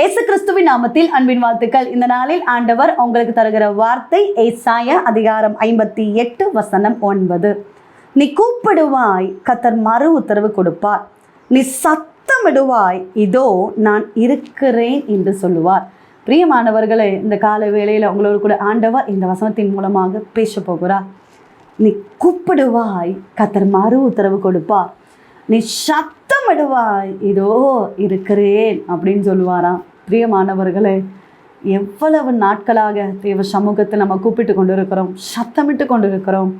இயேசு கிறிஸ்துவின் நாமத்தில் அன்பின் வாழ்த்துக்கள். இந்த நாளில் ஆண்டவர் உங்களுக்கு தருகிற வார்த்தை ஏசாய அதிகாரம் ஐம்பத்தி எட்டு வசனம் ஒன்பது. நீ கூப்பிடுவாய் கத்தர் மறு உத்தரவு கொடுப்பார். நீ சத்தமிடுவாய் இதோ நான் இருக்கிறேன் என்று சொல்லுவார். பிரியமானவர்களே இந்த கால வேளையில் உங்களோடு கூட ஆண்டவர் இந்த வசனத்தின் மூலமாக பேச போகிறார். நீ கூப்பிடுவாய் கத்தர் மறு உத்தரவு கொடுப்பார். நீ சத்தமிடுவாய் இதோ இருக்கிறேன் அப்படின்னு சொல்லுவாராம். பிரியமானவர்களே எவ்வளவு நாட்களாக தேவ சமூகத்தில் நம்ம கூப்பிட்டு கொண்டு இருக்கிறோம் சத்தமிட்டு கொண்டு இருக்கிறோம்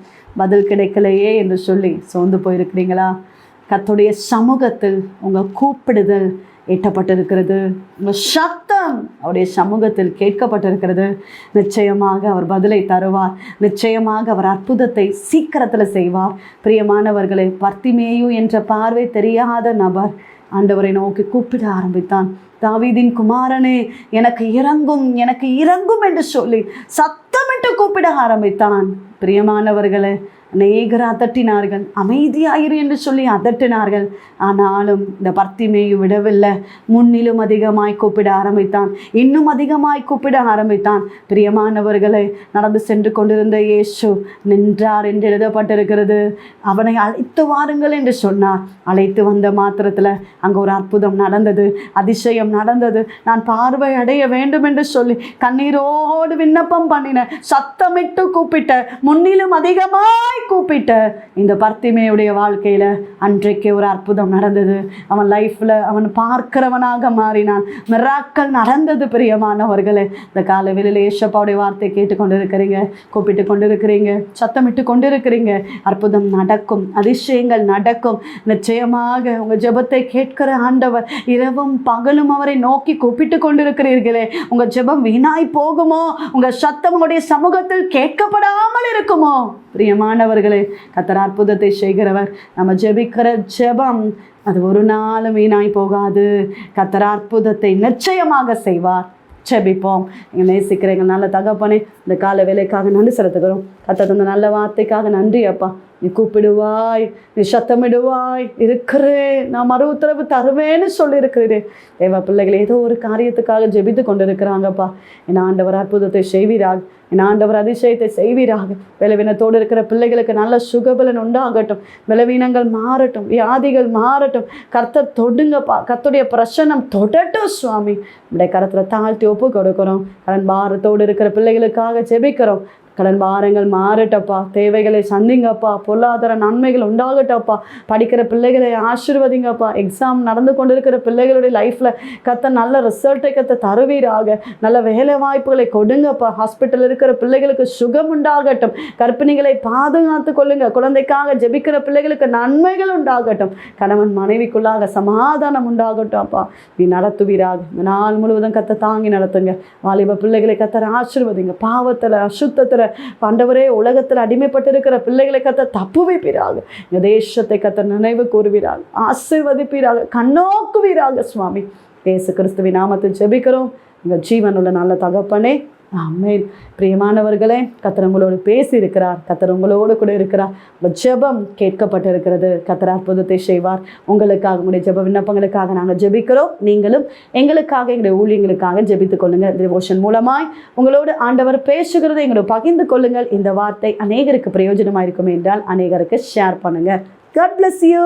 பதில் கிடைக்கலையே என்று சொல்லி சோர்ந்து போயிருக்கிறீங்களா? கத்துடைய சமூகத்தில் உங்கள் கூப்பிடுதல் எட்டப்பட்டிருக்கிறது. உங்கள் சத்தம் அவருடைய சமூகத்தில் கேட்கப்பட்டிருக்கிறது. நிச்சயமாக அவர் பதிலை தருவார். நிச்சயமாக அவர் அற்புதத்தை சீக்கிரத்தில் செய்வார். பிரியமானவர்களை பர்த்திமேயு என்ற பார்வை தெரியாத நபர் ஆண்டவரை நோக்கி கூப்பிட ஆரம்பித்தான். தாவீதின் குமாரனே எனக்கு இறங்கும் எனக்கு இறங்கும் என்று சொல்லி சத்தமிட்டு கூப்பிட ஆரம்பித்தான். பிரியமானவர்களே அநேகர் அதட்டினார்கள். அமைதியாயிரு என்று சொல்லி அதட்டினார்கள். ஆனாலும் இந்த பர்த்திமேயு விடவில்லை. முன்னிலும் அதிகமாய் கூப்பிட ஆரம்பித்தான். இன்னும் அதிகமாய் கூப்பிட ஆரம்பித்தான். பிரியமானவர்களை நடந்து சென்று கொண்டிருந்த இயேசு நின்றார் என்று எழுதப்பட்டிருக்கிறது. அவனை அழைத்து வாருங்கள் என்று சொன்னார். அழைத்து வந்த மாத்திரத்தில் அங்கே ஒரு அற்புதம் நடந்தது. அதிசயம் நடந்தது. நான் பார்வை அடைய வேண்டும் என்று சொல்லி கண்ணீரோடு விண்ணப்பம் பண்ணின சத்தமிட்டு கூப்பிட்ட முன்னிலும் அதிகமாய் கூப்பிட்ட? இந்த பர்த்திமையுடைய வாழ்க்கையில் அன்றைக்கு ஒரு அற்புதம் நடந்தது. அவன் லைஃப்பில் அவன் பார்க்கிறவனாக மாறினான். மிராக்கள் நடந்தது பிரியமானவர்களே. இந்த கால வெளியில் ஏசப்பாவுடைய வார்த்தை கேட்டு கொண்டு இருக்கிறீங்க கூப்பிட்டு கொண்டு இருக்கிறீங்க சத்தமிட்டு கொண்டு இருக்கிறீங்க அற்புதம் நடக்கும் அதிசயங்கள் நடக்கும். நிச்சயமாக உங்கள் ஜெபத்தை கேட்கிற ஆண்டவர் இரவும் பகலும் அவரை நோக்கி கூப்பிட்டு கொண்டிருக்கிறீர்களே. உங்கள் ஜெபம் வீணாய் போகுமோ? உங்கள் சத்தம் உங்களுடைய சமூகத்தில் கேட்கப்படாமல் இருக்குமோ? பிரியமானவர்களே கத்தர் அற்புதத்தை செய்கிறவர். நம்ம ஜெபிக்கிற ஜெபம் அது ஒரு நாளும் வீணாய் போகாது. கத்தர் அற்புதத்தை நிச்சயமாக செய்வார். ஜெபிப்போம். நீங்கள் நேசிக்கிறேங்க நல்ல தகப்பனே இந்த கால வேலைக்காக நன்றி செலுத்துகிறோம். கத்த தந்த நல்ல வார்த்தைக்காக நன்றி அப்பா. நீ கூப்பிடுவாய் நீ சத்தமிடுவாய் இருக்கிறேன் நான் மறு உத்தரவு தருவேன்னு சொல்லியிருக்கிறேன் தேவ பிள்ளைகள் ஏதோ ஒரு காரியத்துக்காக ஜெபித்து கொண்டு இருக்கிறாங்கப்பா என் ஆண்டவர் அற்புதத்தை செய்வீராக என் ஆண்டவர் அதிசயத்தை செய்வீராக. பலவீனத்தோடு இருக்கிற பிள்ளைகளுக்கு நல்ல சுகபலன் உண்டாகட்டும். விளவீனங்கள் மாறட்டும் வியாதிகள் மாறட்டும். கர்த்தர் தொடுங்கப்பா கர்த்துடைய பிரசனம் தொடட்டும் சுவாமி. நம்முடைய கரத்தில் தாழ்த்தி ஒப்பு கொடுக்குறோம். கடன் பாரத்தோடு இருக்கிற பிள்ளைகளுக்காக ஜெபிக்கிறோம். கடன் பாரங்கள் மாறட்டப்பா. தேவைகளை சந்திங்கப்பா. பொருளாதார நன்மைகள் உண்டாகட்டப்பா. படிக்கிற பிள்ளைகளை ஆசிர்வதிங்கப்பா. எக்ஸாம் நடந்து கொண்டிருக்கிற பிள்ளைகளுடைய லைஃப்பில் கத்த நல்ல ரிசல்ட்டை கத்த தருவீராக. நல்ல வேலை வாய்ப்புகளை கொடுங்கப்பா. ஹாஸ்பிட்டல் இருக்கிற பிள்ளைகளுக்கு சுகம் உண்டாகட்டும். கர்ப்பிணிகளை பாதுகாத்து கொள்ளுங்க. குழந்தைக்காக ஜெபிக்கிற பிள்ளைகளுக்கு நன்மைகள் உண்டாகட்டும். கணவன் மனைவிக்குள்ளாக சமாதானம் உண்டாகட்டும் அப்பா நீ நடத்துவீராக. நாள் முழுவதும் கத்த தாங்கி நடத்துங்க. வாலிப பிள்ளைகளை கத்தர ஆசிர்வதிங்க. பாவத்தில் அசுத்தத்தில் பண்டவரே உலகத்தில் அடிமைப்பட்டிருக்கிற பிள்ளைகளை கத்த தப்பு வைப்பீராக இந்த தேசத்தை கத்த நினைவு கூறுவீராக. ஆசிர்வதிப்பீராக. கண்ணோக்குவீராக சுவாமி. இயேசு கிறிஸ்துவின் நாமத்தில் ஜெபிக்கிறோம். எங்கள் ஜீவனுள்ள நல்ல தகப்பனே ஆமேன். பிரியமானவர்களே கத்தர் உங்களோடு பேசி இருக்கிறார் கத்தர் உங்களோடு கூட இருக்கிறார். உங்கள் ஜெபம் கேட்கப்பட்டிருக்கிறது. கத்தர் அற்புதத்தை செய்வார். உங்களுக்காக உங்களுடைய ஜெப விண்ணப்பங்களுக்காக நாங்கள் ஜெபிக்கிறோம். நீங்களும் எங்களுக்காக எங்களுடைய ஊழியங்களுக்காக ஜெபித்துக் கொள்ளுங்கள் டிவோஷன் மூலமாய் உங்களோடு ஆண்டவர் பேசுகிறதை எங்களோட பகிர்ந்து கொள்ளுங்கள். இந்த வார்த்தை அநேகருக்கு பிரயோஜனமாக இருக்கும் என்றால் அநேகருக்கு ஷேர் பண்ணுங்கள் காட் பிளஸ் யூ